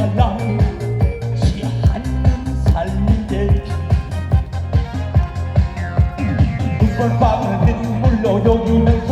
달라 시한년 살리게 눈물 밤을 흘물로 여기는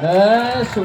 Né? É, isso.